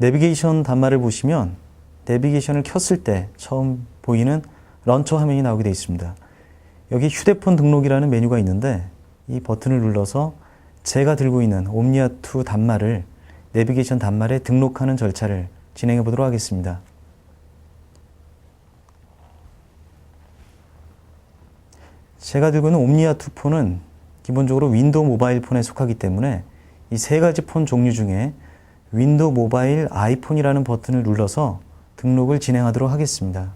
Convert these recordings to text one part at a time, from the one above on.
내비게이션 단말을 보시면 내비게이션을 켰을 때 처음 보이는 런처 화면이 나오게 되어 있습니다. 여기 휴대폰 등록이라는 메뉴가 있는데 이 버튼을 눌러서 제가 들고 있는 옴니아2 단말을 내비게이션 단말에 등록하는 절차를 진행해 보도록 하겠습니다. 제가 들고 있는 옴니아2 폰은 기본적으로 윈도우 모바일 폰에 속하기 때문에 이 세 가지 폰 종류 중에 윈도우 모바일 아이폰이라는 버튼을 눌러서 등록을 진행하도록 하겠습니다.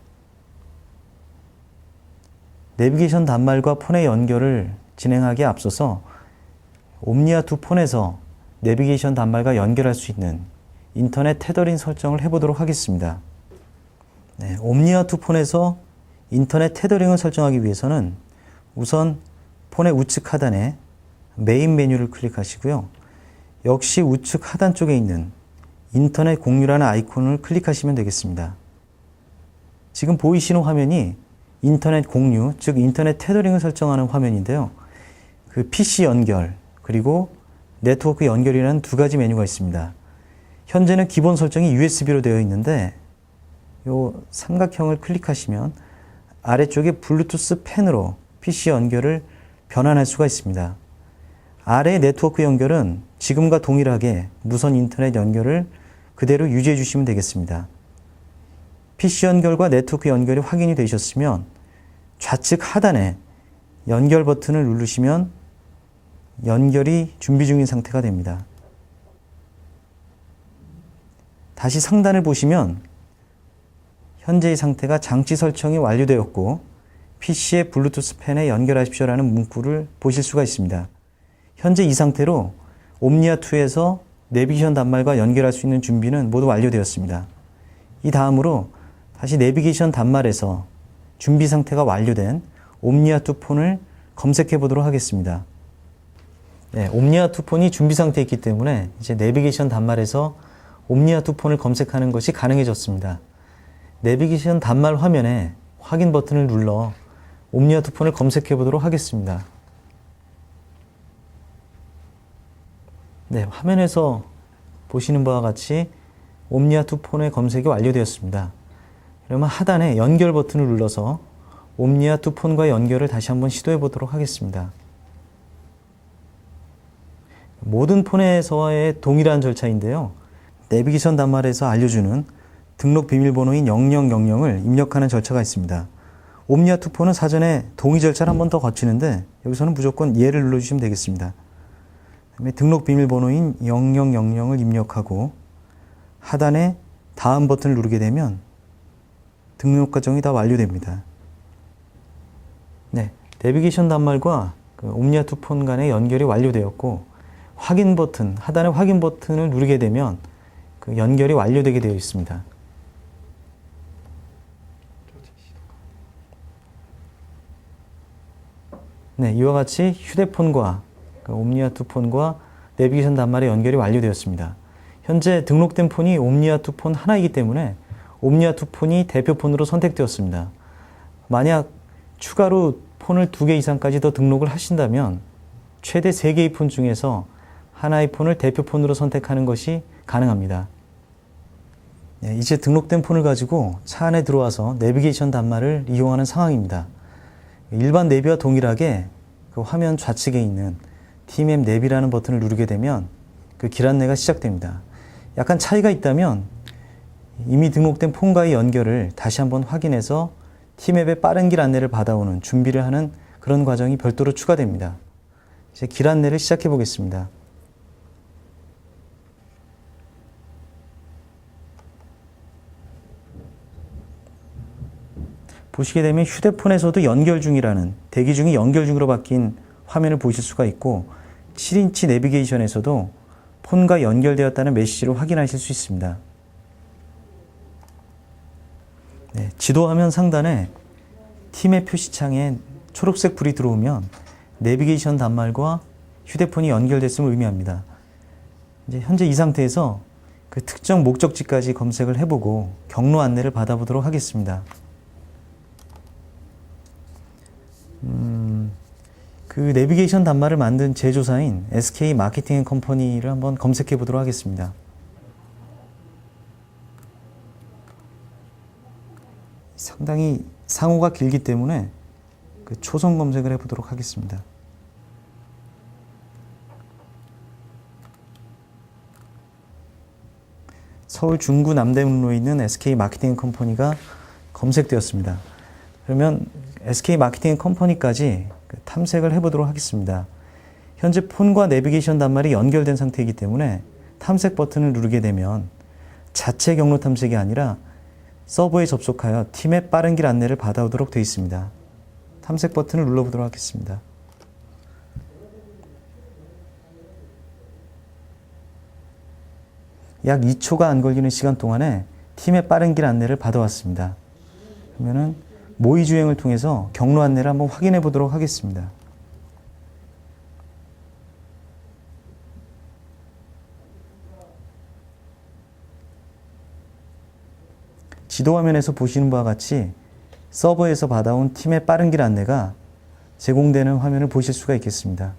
내비게이션 단말과 폰의 연결을 진행하기에 앞서서 옴니아2 폰에서 내비게이션 단말과 연결할 수 있는 인터넷 테더링 설정을 해보도록 하겠습니다. 네, 옴니아2 폰에서 인터넷 테더링을 설정하기 위해서는 우선 폰의 우측 하단에 메인 메뉴를 클릭하시고요. 역시 우측 하단 쪽에 있는 인터넷 공유라는 아이콘을 클릭하시면 되겠습니다. 지금 보이시는 화면이 인터넷 공유, 즉 인터넷 테더링을 설정하는 화면인데요. 그 PC 연결, 그리고 네트워크 연결이라는 두 가지 메뉴가 있습니다. 현재는 기본 설정이 USB로 되어 있는데 요 삼각형을 클릭하시면 아래쪽에 블루투스 펜으로 PC 연결을 변환할 수가 있습니다. 아래 네트워크 연결은 지금과 동일하게 무선 인터넷 연결을 그대로 유지해 주시면 되겠습니다. PC 연결과 네트워크 연결이 확인이 되셨으면 좌측 하단에 연결 버튼을 누르시면 연결이 준비 중인 상태가 됩니다. 다시 상단을 보시면 현재의 상태가 장치 설정이 완료되었고 PC의 블루투스 펜에 연결하십시오라는 문구를 보실 수가 있습니다. 현재 이 상태로 옴니아2에서 내비게이션 단말과 연결할 수 있는 준비는 모두 완료되었습니다. 이 다음으로 다시 내비게이션 단말에서 준비 상태가 완료된 옴니아2 폰을 검색해 보도록 하겠습니다. 네, 옴니아2 폰이 준비 상태에 있기 때문에 이제 내비게이션 단말에서 옴니아2 폰을 검색하는 것이 가능해졌습니다. 내비게이션 단말 화면에 확인 버튼을 눌러 옴니아2 폰을 검색해 보도록 하겠습니다. 네, 화면에서 보시는 바와 같이 옴니아2 폰의 검색이 완료되었습니다. 그러면 하단에 연결 버튼을 눌러서 옴니아2 폰과 연결을 다시 한번 시도해 보도록 하겠습니다. 모든 폰에서의 동일한 절차인데요. 내비게이션 단말에서 알려주는 등록 비밀번호인 0000을 입력하는 절차가 있습니다. 옴니아2 폰은 사전에 동의 절차를 한 번 더 거치는데 여기서는 무조건 예를 눌러주시면 되겠습니다. 그다음에 등록 비밀번호인 0000을 입력하고 하단에 다음 버튼을 누르게 되면 등록 과정이 다 완료됩니다. 네, 내비게이션 단말과 그 옴니아2 폰 간의 연결이 완료되었고 확인 버튼, 하단의 확인 버튼을 누르게 되면 그 연결이 완료되게 되어 있습니다. 네, 이와 같이 휴대폰과 그 옴니아2 폰과 내비게이션 단말의 연결이 완료되었습니다. 현재 등록된 폰이 옴니아2 폰 하나이기 때문에 옴니아2 폰이 대표 폰으로 선택되었습니다. 만약 추가로 폰을 두 개 이상까지 더 등록을 하신다면 최대 세 개의 폰 중에서 하나의 폰을 대표 폰으로 선택하는 것이 가능합니다. 네, 이제 등록된 폰을 가지고 차 안에 들어와서 내비게이션 단말을 이용하는 상황입니다. 일반 내비와 동일하게 그 화면 좌측에 있는 TMM 내비라는 버튼을 누르게 되면 그 길 안내가 시작됩니다. 약간 차이가 있다면 이미 등록된 폰과의 연결을 다시 한번 확인해서 티맵의 빠른 길 안내를 받아오는 준비를 하는 그런 과정이 별도로 추가됩니다. 이제 길 안내를 시작해 보겠습니다. 보시게 되면 휴대폰에서도 연결 중이라는 대기 중이 연결 중으로 바뀐 화면을 보실 수가 있고 7인치 내비게이션에서도 폰과 연결되었다는 메시지를 확인하실 수 있습니다. 네, 지도화면 상단에 팀의 표시창에 초록색 불이 들어오면 내비게이션 단말과 휴대폰이 연결됐음을 의미합니다. 이제 현재 이 상태에서 그 특정 목적지까지 검색을 해보고 경로 안내를 받아보도록 하겠습니다. 그 내비게이션 단말을 만든 제조사인 SK 마케팅 앤 컴퍼니를 한번 검색해 보도록 하겠습니다. 상당히 상호가 길기 때문에 그 초성 검색을 해 보도록 하겠습니다. 서울 중구 남대문로에 있는 SK 마케팅 컴퍼니가 검색되었습니다. 그러면 SK 마케팅 컴퍼니까지 탐색을 해보도록 하겠습니다. 현재 폰과 내비게이션 단말이 연결된 상태이기 때문에 탐색 버튼을 누르게 되면 자체 경로 탐색이 아니라 서버에 접속하여 팀의 빠른 길 안내를 받아오도록 되어 있습니다. 탐색 버튼을 눌러보도록 하겠습니다. 약 2초가 안 걸리는 시간 동안에 팀의 빠른 길 안내를 받아왔습니다. 그러면은 모의 주행을 통해서 경로 안내를 한번 확인해 보도록 하겠습니다. 지도 화면에서 보시는 바와 같이 서버에서 받아온 팀의 빠른 길 안내가 제공되는 화면을 보실 수가 있겠습니다.